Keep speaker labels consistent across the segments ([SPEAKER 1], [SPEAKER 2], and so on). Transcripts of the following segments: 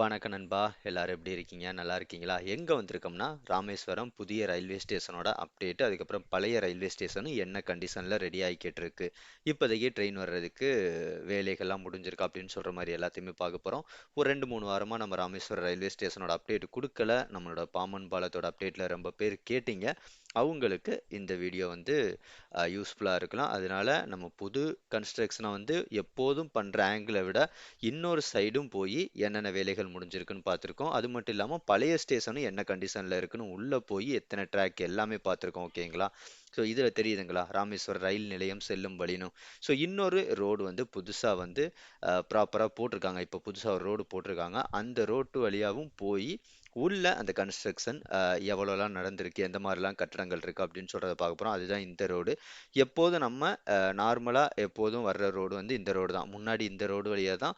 [SPEAKER 1] வணக்கம் நண்பா எல்லாரும் எப்படி இருக்கீங்க நல்லா இருக்கீங்களா எங்கே வந்திருக்கோம்னா ராமேஸ்வரம் புதிய ரயில்வே ஸ்டேஷனோட அப்டேட் அதுக்கப்புறம் பழைய ரயில்வே ஸ்டேஷனும் என்ன கண்டிஷனில் ரெடி ஆகிக்கிட்டு இருக்கு இப்போதைக்கு ட்ரெயின் வர்றதுக்கு வேலைகள்லாம் முடிஞ்சிருக்கு அப்படின்னு சொல்கிற மாதிரி எல்லாத்தையுமே பார்க்க போகிறோம் ஒரு ரெண்டு மூணு வாரமாக நம்ம ராமேஸ்வரம் ரயில்வே ஸ்டேஷனோட அப்டேட் கொடுக்கல நம்மளோட பாமன் பாலத்தோட அப்டேட்டில் ரொம்ப பேர் கேட்டீங்க அவங்களுக்கு இந்த வீடியோ வந்து யூஸ்ஃபுல்லாக இருக்கலாம் அதனால் நம்ம புது கன்ஸ்ட்ரக்ஷனை வந்து எப்போதும் பண்ணுற ஆங்கிளை விட இன்னொரு சைடும் போய் என்னென்ன வேலைகள் முடிஞ்சிருக்குன்னு பார்த்துருக்கோம் அது மட்டும் இல்லாமல் பழைய ஸ்டேஷனும் என்ன கண்டிஷனில் இருக்குன்னு உள்ளே போய் எத்தனை ட்ராக் எல்லாமே பார்த்துருக்கோம் ஓகேங்களா ஸோ இதில் தெரியுதுங்களா ராமேஸ்வரம் ரயில் நிலையம் செல்லும் வழினும் ஸோ இன்னொரு ரோடு வந்து புதுசாக வந்து ப்ராப்பராக போட்டிருக்காங்க இப்போ புதுசாக ஒரு ரோடு போட்டிருக்காங்க அந்த ரோட்டு வழியாகவும் போய் உள்ள அந்த கன்ஸ்ட்ரக்ஷன் எவ்வளோலாம் நடந்திருக்கு எந்த மாதிரிலாம் கட்டடங்கள் இருக்குது அப்படின்னு சொல்கிறத பார்க்க போகிறோம் அதுதான் இந்த ரோடு எப்போதும் நம்ம நார்மலாக எப்போதும் வர்ற ரோடு வந்து இந்த ரோடு தான் முன்னாடி இந்த ரோடு வழியாக தான்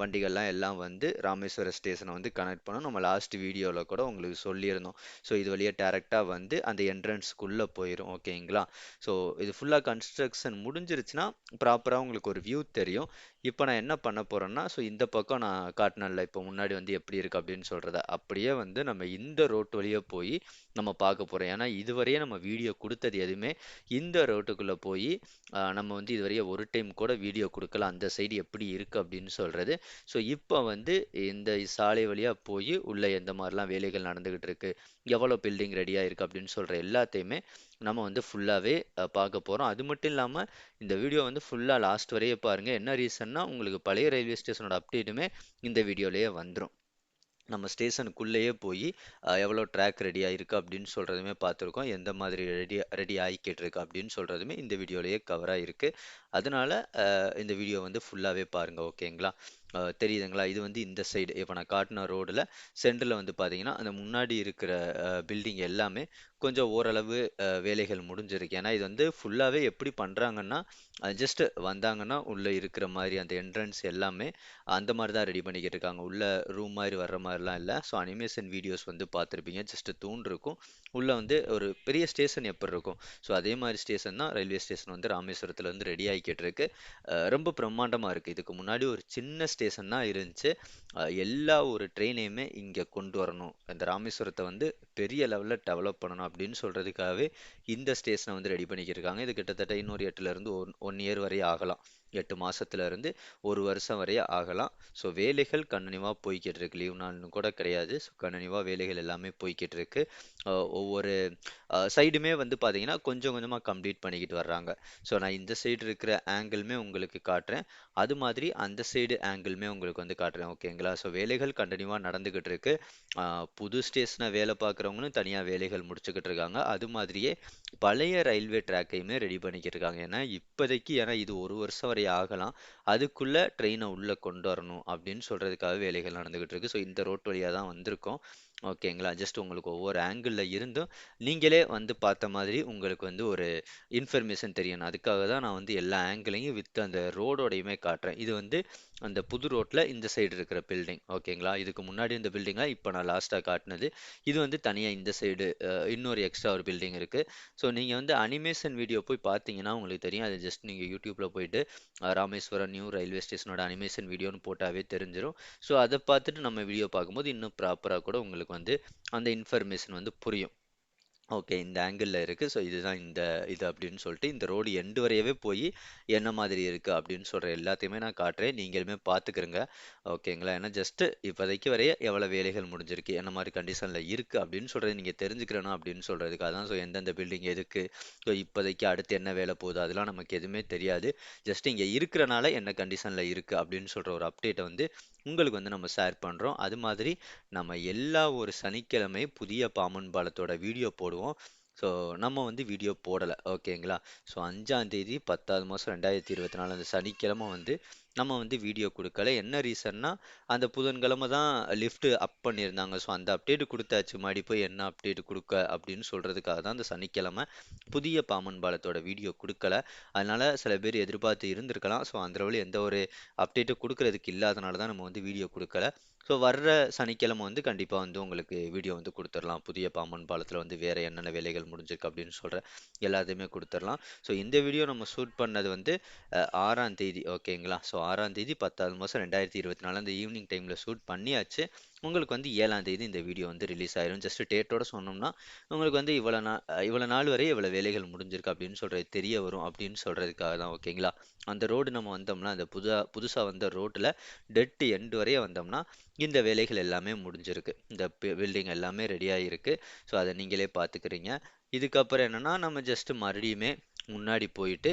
[SPEAKER 1] வண்டிகள்லாம் எல்லாம் வந்து ராமேஸ்வர ஸ்டேஷனை வந்து கனெக்ட் பண்ணோம் நம்ம லாஸ்ட் வீடியோவில் கூட உங்களுக்கு சொல்லியிருந்தோம் ஸோ இது வழியாக டேரெக்டாக வந்து அந்த என்ட்ரன்ஸ்க்குள்ளே போயிடும் ஓகேங்களா ஸோ இது ஃபுல்லாக கன்ஸ்ட்ரக்ஷன் முடிஞ்சிருச்சுன்னா ப்ராப்பராக உங்களுக்கு ஒரு வியூ தெரியும் இப்போ நான் என்ன பண்ண போகிறேன்னா ஸோ இந்த பக்கம் நான் காட்டினல இப்போ முன்னாடி வந்து எப்படி இருக்குது அப்படின்னு சொல்கிறத அப்படியே வந்து நம்ம இந்த ரோட் வழியாக போய் நம்ம பார்க்க போகிறோம் ஏன்னா இதுவரையே நம்ம வீடியோ கொடுத்தது எதுவுமே இந்த ரோட்டுக்குள்ளே போய் நம்ம வந்து இதுவரையே ஒரு டைம் கூட வீடியோ கொடுக்கல அந்த சைடு எப்படி இருக்குது அப்படின்னு சொல்கிறது ஸோ இப்போ வந்து இந்த சாலை வழியாக போய் உள்ளே எந்த மாதிரிலாம் வேலைகள் நடந்துக்கிட்டு இருக்குது எவ்வளோ பில்டிங் ரெடியாக இருக்குது அப்படின்னு சொல்கிற எல்லாத்தையுமே நம்ம வந்து ஃபுல்லாகவே பார்க்க போகிறோம் அது மட்டும் இல்லாமல் இந்த வீடியோ வந்து ஃபுல்லாக லாஸ்ட் வரையே பாருங்கள் என்ன ரீசன்னா உங்களுக்கு பழைய ரயில்வே ஸ்டேஷனோட அப்டேட்டுமே இந்த வீடியோலேயே வந்துடும் நம்ம ஸ்டேஷனுக்குள்ளேயே போய் எவ்வளோ ட்ராக் ரெடியாக இருக்குது அப்படின்னு சொல்கிறதுமே பார்த்துருக்கோம் எந்த மாதிரி ரெடி ரெடி ஆகிக்கிட்டு இருக்குது அப்படின்னு சொல்கிறதுமே இந்த வீடியோலேயே கவராக இருக்குது அதனால் இந்த வீடியோ வந்து ஃபுல்லாகவே பாருங்கள் ஓகேங்களா தெரியுதுங்களா இது வந்து இந்த சைடு இப்போ நான் காட்டின ரோடில் சென்டரில் வந்து பார்த்தீங்கன்னா அந்த முன்னாடி இருக்கிற பில்டிங் எல்லாமே கொஞ்சம் ஓரளவு வேலைகள் முடிஞ்சிருக்கு ஏன்னா இது வந்து ஃபுல்லாகவே எப்படி பண்ணுறாங்கன்னா ஜஸ்ட் வந்தாங்கன்னா உள்ளே இருக்கிற மாதிரி அந்த என்ட்ரன்ஸ் எல்லாமே அந்த மாதிரி தான் ரெடி பண்ணிக்கிட்டு இருக்காங்க உள்ள ரூம் மாதிரி வர்ற மாதிரிலாம் இல்லை ஸோ அனிமேஷன் வீடியோஸ் வந்து பார்த்துருப்பீங்க ஜஸ்ட் தூண் இருக்கும் உள்ளே வந்து ஒரு பெரிய ஸ்டேஷன் எப்படி இருக்கும் ஸோ அதே மாதிரி ஸ்டேஷன் தான் ரயில்வே ஸ்டேஷன் வந்து ராமேஸ்வரத்தில் வந்து ரெடி ஆகிக்கிட்டு இருக்கு ரொம்ப பிரம்மாண்டமாக இருக்குது இதுக்கு முன்னாடி ஒரு சின்ன ஸ்டேஷன் தான் இருந்துச்சு எல்லா ஒரு ட்ரெயினையுமே இங்கே கொண்டு வரணும் இந்த ராமேஸ்வரத்தை வந்து பெரிய லெவலில் டெவலப் பண்ணணும் அப்படின்னு சொல்கிறதுக்காகவே இந்த ஸ்டேஷனை வந்து ரெடி பண்ணிக்கிருக்காங்க இது கிட்டத்தட்ட இன்னொரு எட்டுலேருந்து ஒன் ஒன் இயர் வரை ஆகலாம் எட்டு மாதத்துலேருந்து ஒரு வருஷம் வரைய ஆகலாம் ஸோ வேலைகள் கண்டினியூவாக போய்கிட்டு இருக்கு லீவ் நாள்னு கூட கிடையாது ஸோ கண்டினியூவாக வேலைகள் எல்லாமே போய்கிட்டு இருக்கு ஒவ்வொரு சைடுமே வந்து பார்த்தீங்கன்னா கொஞ்சம் கொஞ்சமாக கம்ப்ளீட் பண்ணிக்கிட்டு வர்றாங்க ஸோ நான் இந்த சைடு இருக்கிற ஆங்கிளுமே உங்களுக்கு காட்டுறேன் அது மாதிரி அந்த சைடு ஆங்கிளுமே உங்களுக்கு வந்து காட்டுறேன் ஓகேங்களா ஸோ வேலைகள் கண்டினியூவாக நடந்துக்கிட்டு இருக்கு புது ஸ்டேஷனை வேலை பார்க்குறவங்களும் தனியாக வேலைகள் முடிச்சுக்கிட்டு இருக்காங்க அது மாதிரியே பழைய ரயில்வே ட்ராக்கையுமே ரெடி பண்ணிக்கிட்டு இருக்காங்க ஏன்னா இப்போதைக்கு ஏன்னா இது ஒரு வருஷம் வரைய மாதிரி ஆகலாம் அதுக்குள்ளே ட்ரெயினை உள்ளே கொண்டு வரணும் அப்படின்னு சொல்கிறதுக்காக வேலைகள் நடந்துக்கிட்டு இருக்குது ஸோ இந்த ரோட் வழியாக தான் வந்திருக்கோம் ஓகேங்களா ஜஸ்ட் உங்களுக்கு ஒவ்வொரு ஆங்கிளில் இருந்தும் நீங்களே வந்து பார்த்த மாதிரி உங்களுக்கு வந்து ஒரு இன்ஃபர்மேஷன் தெரியணும் அதுக்காக தான் நான் வந்து எல்லா ஆங்கிளையும் வித் அந்த ரோடோடையுமே காட்டுறேன் இது வந்து அந்த புது ரோட்டில் இந்த சைடு இருக்கிற பில்டிங் ஓகேங்களா இதுக்கு முன்னாடி இந்த பில்டிங்காக இப்போ நான் லாஸ்ட்டாக காட்டினது இது வந்து தனியாக இந்த சைடு இன்னொரு எக்ஸ்ட்ரா ஒரு பில்டிங் இருக்குது ஸோ நீங்கள் வந்து அனிமேஷன் வீடியோ போய் பார்த்தீங்கன்னா உங்களுக்கு தெரியும் அது ஜஸ்ட் நீங்கள் யூடியூப்பில் போயிட்டு ராமேஸ்வரம் நியூ ரயில்வே ஸ்டேஷனோட அனிமேஷன் வீடியோன்னு போட்டாவே தெரிஞ்சிடும் ஸோ அதை பார்த்துட்டு நம்ம வீடியோ பார்க்கும்போது இன்னும் ப்ராப்பராக கூட உங்களுக்கு வந்து அந்த இன்ஃபர்மேஷன் வந்து புரியும் ஓகே இந்த ஆங்கிளில் இருக்குது ஸோ இதுதான் இந்த இது அப்படின்னு சொல்லிட்டு இந்த ரோடு எண்டு வரையவே போய் என்ன மாதிரி இருக்குது அப்படின்னு சொல்கிற எல்லாத்தையுமே நான் காட்டுறேன் நீங்களுமே பார்த்துக்கிறங்க ஓகேங்களா ஏன்னா ஜஸ்ட்டு இப்போதைக்கு வரைய எவ்வளோ வேலைகள் முடிஞ்சிருக்கு என்ன மாதிரி கண்டிஷனில் இருக்குது அப்படின்னு சொல்கிறது நீங்கள் தெரிஞ்சுக்கிறணும் அப்படின்னு சொல்கிறதுக்காக அதான் ஸோ எந்தெந்த பில்டிங் எதுக்கு ஸோ இப்போதைக்கு அடுத்து என்ன வேலை போகுது அதெல்லாம் நமக்கு எதுவுமே தெரியாது ஜஸ்ட் இங்கே இருக்கிறனால என்ன கண்டிஷனில் இருக்குது அப்படின்னு சொல்கிற ஒரு அப்டேட்டை வந்து உங்களுக்கு வந்து நம்ம ஷேர் பண்ணுறோம் அது மாதிரி நம்ம எல்லா ஒரு சனிக்கிழமை புதிய பாமன் பாலத்தோட வீடியோ போடுவோம் ஸோ நம்ம வந்து வீடியோ போடலை ஓகேங்களா ஸோ அஞ்சாந்தேதி பத்தாவது மாதம் ரெண்டாயிரத்தி இருபத்தி நாலு அந்த சனிக்கிழமை வந்து நம்ம வந்து வீடியோ கொடுக்கல என்ன ரீசன்னா அந்த புதன்கிழமை தான் லிஃப்ட்டு அப் பண்ணியிருந்தாங்க ஸோ அந்த அப்டேட் கொடுத்தாச்சு மாடி போய் என்ன அப்டேட் கொடுக்க அப்படின்னு சொல்கிறதுக்காக தான் அந்த சனிக்கிழமை புதிய பாமன் பாலத்தோட வீடியோ கொடுக்கல அதனால் சில பேர் எதிர்பார்த்து இருந்திருக்கலாம் ஸோ அந்த வழி எந்த ஒரு அப்டேட்டும் கொடுக்கறதுக்கு இல்லாதனால தான் நம்ம வந்து வீடியோ கொடுக்கல ஸோ வர்ற சனிக்கிழமை வந்து கண்டிப்பாக வந்து உங்களுக்கு வீடியோ வந்து கொடுத்துடலாம் புதிய பாம்பன் பாலத்தில் வந்து வேறு என்னென்ன வேலைகள் முடிஞ்சிருக்கு அப்படின்னு சொல்கிற எல்லாத்தையுமே கொடுத்துடலாம் ஸோ இந்த வீடியோ நம்ம ஷூட் பண்ணது வந்து ஆறாம் தேதி ஓகேங்களா ஸோ ஆறாம் தேதி பத்தாவது மாதம் ரெண்டாயிரத்தி இருபத்தி நாலு அந்த ஈவினிங் டைமில் ஷூட் பண்ணியாச்சு உங்களுக்கு வந்து ஏழாம் தேதி இந்த வீடியோ வந்து ரிலீஸ் ஆயிரும் ஜஸ்ட் டேட்டோட சொன்னோம்னா உங்களுக்கு வந்து இவ்வளோ நாள் இவ்வளோ நாள் வரை இவ்வளோ வேலைகள் முடிஞ்சிருக்கு அப்படின்னு சொல்கிறது தெரிய வரும் அப்படின்னு சொல்கிறதுக்காக தான் ஓகேங்களா அந்த ரோடு நம்ம வந்தோம்னா அந்த புதுசா புதுசாக வந்த ரோட்டில் டெட்டு எண்டு வரைய வந்தோம்னா இந்த வேலைகள் எல்லாமே முடிஞ்சிருக்கு இந்த பில்டிங் எல்லாமே ரெடியாக இருக்குது ஸோ அதை நீங்களே பார்த்துக்கிறீங்க இதுக்கப்புறம் என்னென்னா நம்ம ஜஸ்ட்டு மறுபடியுமே முன்னாடி போயிட்டு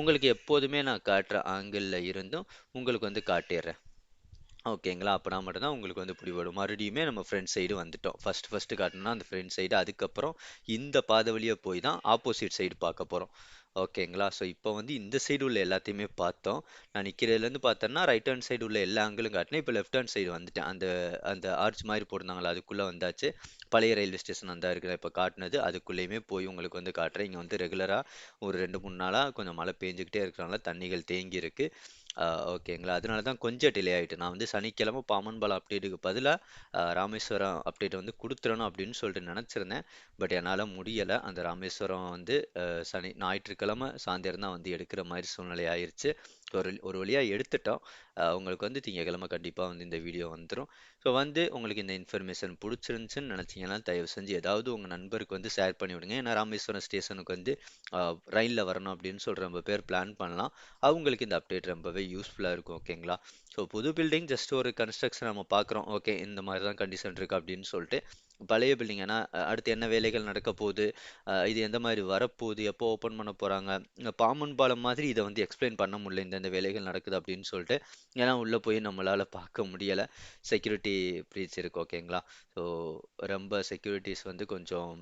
[SPEAKER 1] உங்களுக்கு எப்போதுமே நான் காட்டுற ஆங்கிளில் இருந்தும் உங்களுக்கு வந்து காட்டிடுறேன் ஓகேங்களா அப்போனா மட்டும்தான் உங்களுக்கு வந்து பிடிபடும் மறுபடியுமே நம்ம ஃப்ரெண்ட் சைடு வந்துட்டோம் ஃபஸ்ட் ஃபஸ்ட்டு காட்டணும்னா அந்த ஃப்ரெண்ட் சைடு அதுக்கப்புறம் இந்த பாதை வழியாக போய் தான் ஆப்போசிட் சைடு பார்க்க போகிறோம் ஓகேங்களா ஸோ இப்போ வந்து இந்த சைடு உள்ள எல்லாத்தையுமே பார்த்தோம் நான் நிற்கிறதுலேருந்து பார்த்தேன்னா ரைட் ஹேண்ட் சைடு உள்ள எல்லா ஆங்கிளும் காட்டினேன் இப்போ லெஃப்ட் ஹேண்ட் சைடு வந்துட்டேன் அந்த அந்த ஆர்ச் மாதிரி போட்டிருந்தாங்களா அதுக்குள்ளே வந்தாச்சு பழைய ரயில்வே ஸ்டேஷன் வந்தால் இருக்கிற இப்போ காட்டினது அதுக்குள்ளேயுமே போய் உங்களுக்கு வந்து காட்டுறேன் இங்கே வந்து ரெகுலராக ஒரு ரெண்டு மூணு நாளாக கொஞ்சம் மழை பேஞ்சுக்கிட்டே இருக்கிறனால தண்ணிகள் தேங்கி இருக்குது ஓகேங்களா அதனால தான் கொஞ்சம் டிலே ஆகிட்டு நான் வந்து சனிக்கிழமை பாமன் பாலம் அப்டேட்டுக்கு பதிலாக ராமேஸ்வரம் அப்டேட் வந்து கொடுத்துடணும் அப்படின்னு சொல்லிட்டு நினச்சிருந்தேன் பட் என்னால் முடியலை அந்த ராமேஸ்வரம் வந்து சனி ஞாயிற்றுக்கிழமை சாயந்தரம் தான் வந்து எடுக்கிற மாதிரி சூழ்நிலை ஆயிடுச்சு ஒரு ஒரு வழியாக எடுத்துட்டோம் உங்களுக்கு வந்து திங்கக்கிழமை கண்டிப்பாக வந்து இந்த வீடியோ வந்துடும் ஸோ வந்து உங்களுக்கு இந்த இன்ஃபர்மேஷன் பிடிச்சிருந்துச்சுன்னு நினச்சிங்கன்னா தயவு செஞ்சு ஏதாவது உங்கள் நண்பருக்கு வந்து ஷேர் பண்ணி விடுங்க ஏன்னா ராமேஸ்வரம் ஸ்டேஷனுக்கு வந்து ரயிலில் வரணும் அப்படின்னு சொல்கிற ரொம்ப பேர் பிளான் பண்ணலாம் அவங்களுக்கு இந்த அப்டேட் ரொம்பவே யூஸ்ஃபுல்லாக இருக்கும் ஓகேங்களா ஸோ புது பில்டிங் ஜஸ்ட் ஒரு கன்ஸ்ட்ரக்ஷன் நம்ம பார்க்குறோம் ஓகே இந்த மாதிரி தான் கண்டிஷன் இருக்குது அப்படின்னு சொல்லிட்டு பழைய பில்டிங் ஏன்னா அடுத்து என்ன வேலைகள் நடக்க போகுது இது எந்த மாதிரி வரப்போகுது எப்போ ஓப்பன் பண்ண போகிறாங்க பாம்பன் பாலம் மாதிரி இதை வந்து எக்ஸ்பிளைன் பண்ண முடியல இந்த வேலைகள் நடக்குது அப்படின்னு சொல்லிட்டு ஏன்னா உள்ளே போய் நம்மளால் பார்க்க முடியலை செக்யூரிட்டி ப்ரீச் இருக்கு ஓகேங்களா ஸோ ரொம்ப செக்யூரிட்டிஸ் வந்து கொஞ்சம்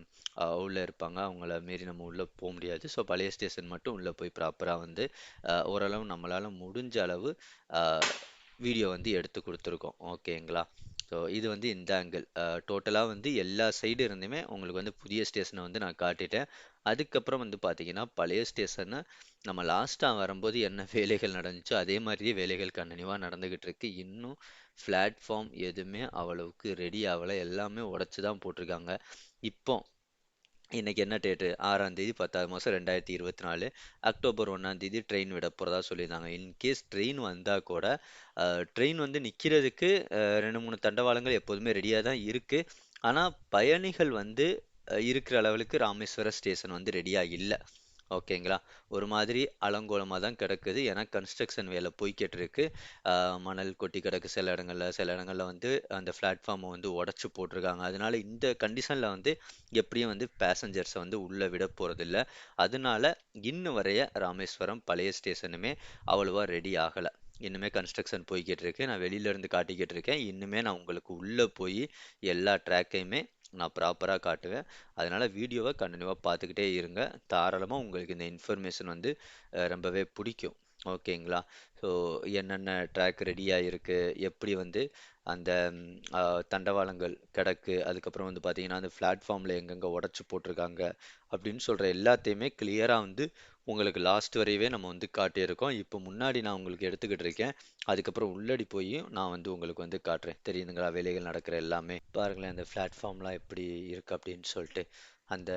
[SPEAKER 1] உள்ளே இருப்பாங்க அவங்கள மீறி நம்ம உள்ளே போக முடியாது ஸோ பழைய ஸ்டேஷன் மட்டும் உள்ளே போய் ப்ராப்பராக வந்து ஓரளவு நம்மளால் முடிஞ்ச அளவு வீடியோ வந்து எடுத்து கொடுத்துருக்கோம் ஓகேங்களா ஸோ இது வந்து இந்த ஆங்கிள் டோட்டலாக வந்து எல்லா சைடு இருந்துமே உங்களுக்கு வந்து புதிய ஸ்டேஷனை வந்து நான் காட்டிட்டேன் அதுக்கப்புறம் வந்து பார்த்தீங்கன்னா பழைய ஸ்டேஷனை நம்ம லாஸ்ட்டாக வரும்போது என்ன வேலைகள் நடந்துச்சோ அதே மாதிரியே வேலைகள் கண்டினியூவாக நடந்துக்கிட்டு இருக்கு இன்னும் பிளாட்ஃபார்ம் எதுவுமே அவ்வளவுக்கு ரெடி ஆகலை எல்லாமே உடச்சி தான் போட்டிருக்காங்க இப்போ இன்றைக்கி என்ன டேட்டு ஆறாம் தேதி பத்தாவது மாதம் ரெண்டாயிரத்தி இருபத்தி நாலு அக்டோபர் ஒன்றாந்தேதி தேதி ட்ரெயின் விட போகிறதா சொல்லியிருந்தாங்க இன்கேஸ் ட்ரெயின் வந்தால் கூட ட்ரெயின் வந்து நிற்கிறதுக்கு ரெண்டு மூணு தண்டவாளங்கள் எப்போதுமே ரெடியாக தான் இருக்குது ஆனால் பயணிகள் வந்து இருக்கிற அளவுக்கு ராமேஸ்வரம் ஸ்டேஷன் வந்து ரெடியாக இல்லை ஓகேங்களா ஒரு மாதிரி அலங்கோலமாக தான் கிடக்குது ஏன்னா கன்ஸ்ட்ரக்ஷன் வேலை போய்கிட்டிருக்கு மணல் கொட்டி கிடக்கு சில இடங்களில் சில இடங்களில் வந்து அந்த பிளாட்ஃபார்மை வந்து உடச்சி போட்டிருக்காங்க அதனால் இந்த கண்டிஷனில் வந்து எப்படியும் வந்து பேசஞ்சர்ஸை வந்து உள்ளே விட போகிறதில்ல அதனால இன்னும் வரைய ராமேஸ்வரம் பழைய ஸ்டேஷனுமே அவ்வளோவா ரெடி ஆகலை இன்னுமே கன்ஸ்ட்ரக்ஷன் போய்கிட்டு இருக்கு நான் வெளியிலேருந்து காட்டிக்கிட்டு இருக்கேன் இன்னுமே நான் உங்களுக்கு உள்ளே போய் எல்லா ட்ராக்கையுமே நான் ப்ராப்பராக காட்டுவேன் அதனால் வீடியோவை கண்டினியூவாக பார்த்துக்கிட்டே இருங்க தாராளமாக உங்களுக்கு இந்த இன்ஃபர்மேஷன் வந்து ரொம்பவே பிடிக்கும் ஓகேங்களா ஸோ என்னென்ன ட்ராக் ரெடியாக இருக்குது எப்படி வந்து அந்த தண்டவாளங்கள் கிடக்கு அதுக்கப்புறம் வந்து பார்த்திங்கன்னா அந்த பிளாட்ஃபார்மில் எங்கெங்கே உடச்சி போட்டிருக்காங்க அப்படின்னு சொல்கிற எல்லாத்தையுமே கிளியராக வந்து உங்களுக்கு லாஸ்ட் வரையவே நம்ம வந்து காட்டியிருக்கோம் இப்போ முன்னாடி நான் உங்களுக்கு எடுத்துக்கிட்டு இருக்கேன் அதுக்கப்புறம் உள்ளடி போய் நான் வந்து உங்களுக்கு வந்து காட்டுறேன் தெரியுதுங்களா வேலைகள் நடக்கிற எல்லாமே பாருங்களேன் அந்த பிளாட்ஃபார்ம்லாம் எப்படி இருக்குது அப்படின்னு சொல்லிட்டு அந்த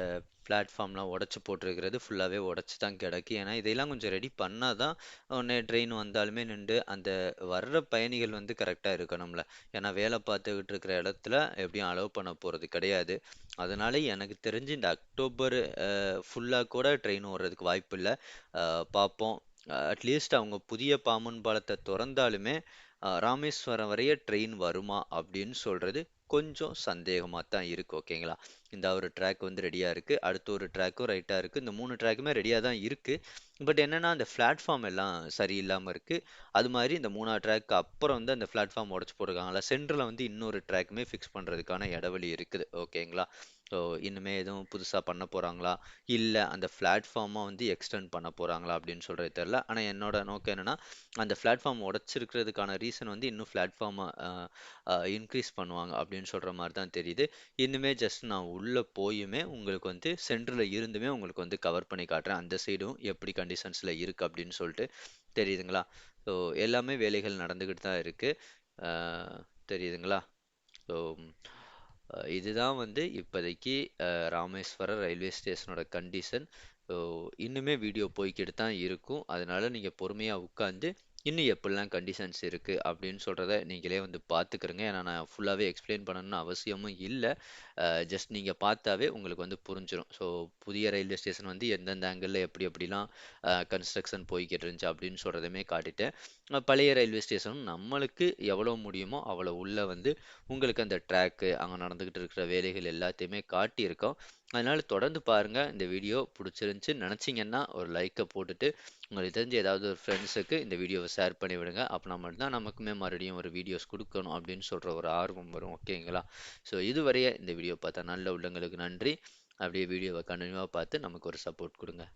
[SPEAKER 1] பிளாட்ஃபார்ம்லாம் உடச்சி போட்டிருக்கிறது ஃபுல்லாகவே உடச்சி தான் கிடக்கு ஏன்னா இதையெல்லாம் கொஞ்சம் ரெடி பண்ணால் தான் உடனே ட்ரெயின் வந்தாலுமே நின்று அந்த வர்ற பயணிகள் வந்து கரெக்டாக இருக்கணும்ல ஏன்னா வேலை பார்த்துக்கிட்டு இருக்கிற இடத்துல எப்படியும் அலோவ் பண்ண போகிறது கிடையாது அதனால எனக்கு தெரிஞ்சு இந்த அக்டோபர் ஃபுல்லாக கூட ட்ரெயின் ஓடுறதுக்கு வாய்ப்பு இல்லை பார்ப்போம் அட்லீஸ்ட் அவங்க புதிய பாம்பன் பாலத்தை திறந்தாலுமே ராமேஸ்வரம் வரைய ட்ரெயின் வருமா அப்படின்னு சொல்கிறது கொஞ்சம் சந்தேகமாக தான் இருக்குது ஓகேங்களா இந்த ஒரு ட்ராக் வந்து ரெடியாக இருக்குது அடுத்த ஒரு ட்ராக்கும் ரைட்டாக இருக்குது இந்த மூணு ட்ராக்குமே ரெடியாக தான் இருக்குது பட் என்னென்னா அந்த பிளாட்ஃபார்ம் எல்லாம் சரியில்லாமல் இருக்குது அது மாதிரி இந்த மூணா ட்ராக்கு அப்புறம் வந்து அந்த பிளாட்ஃபார்ம் உடச்சி போட்டிருக்காங்களா சென்டரில் வந்து இன்னொரு ட்ராக்குமே ஃபிக்ஸ் பண்ணுறதுக்கான இடவெளி இருக்குது ஓகேங்களா ஸோ இனிமேல் எதுவும் புதுசாக பண்ண போகிறாங்களா இல்லை அந்த பிளாட்ஃபார்மாக வந்து எக்ஸ்டெண்ட் பண்ண போகிறாங்களா அப்படின்னு சொல்கிறது தெரில ஆனால் என்னோட நோக்கம் என்னென்னா அந்த பிளாட்ஃபார்ம் உடச்சிருக்கிறதுக்கான ரீசன் வந்து இன்னும் பிளாட்ஃபார்மை இன்க்ரீஸ் பண்ணுவாங்க அப்படின்னு சொல்கிற மாதிரி தான் தெரியுது இன்னுமே ஜஸ்ட் நான் உள்ளே போயுமே உங்களுக்கு வந்து சென்டரில் இருந்துமே உங்களுக்கு வந்து கவர் பண்ணி காட்டுறேன் அந்த சைடும் எப்படி கண்டிஷன்ஸில் இருக்குது அப்படின்னு சொல்லிட்டு தெரியுதுங்களா ஸோ எல்லாமே வேலைகள் நடந்துக்கிட்டு தான் இருக்குது தெரியுதுங்களா ஸோ இதுதான் வந்து இப்போதைக்கு ராமேஸ்வரம் ரயில்வே ஸ்டேஷனோட கண்டிஷன் இன்னுமே வீடியோ போய்கிட்டு தான் இருக்கும் அதனால் நீங்கள் பொறுமையாக உட்காந்து இன்னும் எப்படிலாம் கண்டிஷன்ஸ் இருக்குது அப்படின்னு சொல்கிறத நீங்களே வந்து பார்த்துக்கிறங்க ஏன்னா நான் ஃபுல்லாகவே எக்ஸ்பிளைன் பண்ணணும்னு அவசியமும் இல்லை ஜஸ்ட் நீங்கள் பார்த்தாவே உங்களுக்கு வந்து புரிஞ்சிடும் ஸோ புதிய ரயில்வே ஸ்டேஷன் வந்து எந்தெந்த ஆங்கிளில் எப்படி எப்படிலாம் கன்ஸ்ட்ரக்ஷன் போய்கிட்டு இருந்துச்சு அப்படின்னு சொல்கிறதுமே காட்டிட்டேன் பழைய ரயில்வே ஸ்டேஷனும் நம்மளுக்கு எவ்வளோ முடியுமோ அவ்வளோ உள்ளே வந்து உங்களுக்கு அந்த ட்ராக்கு அங்கே நடந்துக்கிட்டு இருக்கிற வேலைகள் எல்லாத்தையுமே காட்டியிருக்கோம் அதனால் தொடர்ந்து பாருங்கள் இந்த வீடியோ பிடிச்சிருந்துச்சு நினச்சிங்கன்னா ஒரு லைக்கை போட்டுட்டு உங்களுக்கு தெரிஞ்ச ஏதாவது ஒரு ஃப்ரெண்ட்ஸுக்கு இந்த வீடியோவை ஷேர் பண்ணி விடுங்க அப்படின்னா மட்டும்தான் நமக்குமே மறுபடியும் ஒரு வீடியோஸ் கொடுக்கணும் அப்படின்னு சொல்கிற ஒரு ஆர்வம் வரும் ஓகேங்களா ஸோ இதுவரையே இந்த வீடியோ பார்த்தா நல்ல உள்ளங்களுக்கு நன்றி அப்படியே வீடியோவை கண்டினியூவாக பார்த்து நமக்கு ஒரு சப்போர்ட் கொடுங்க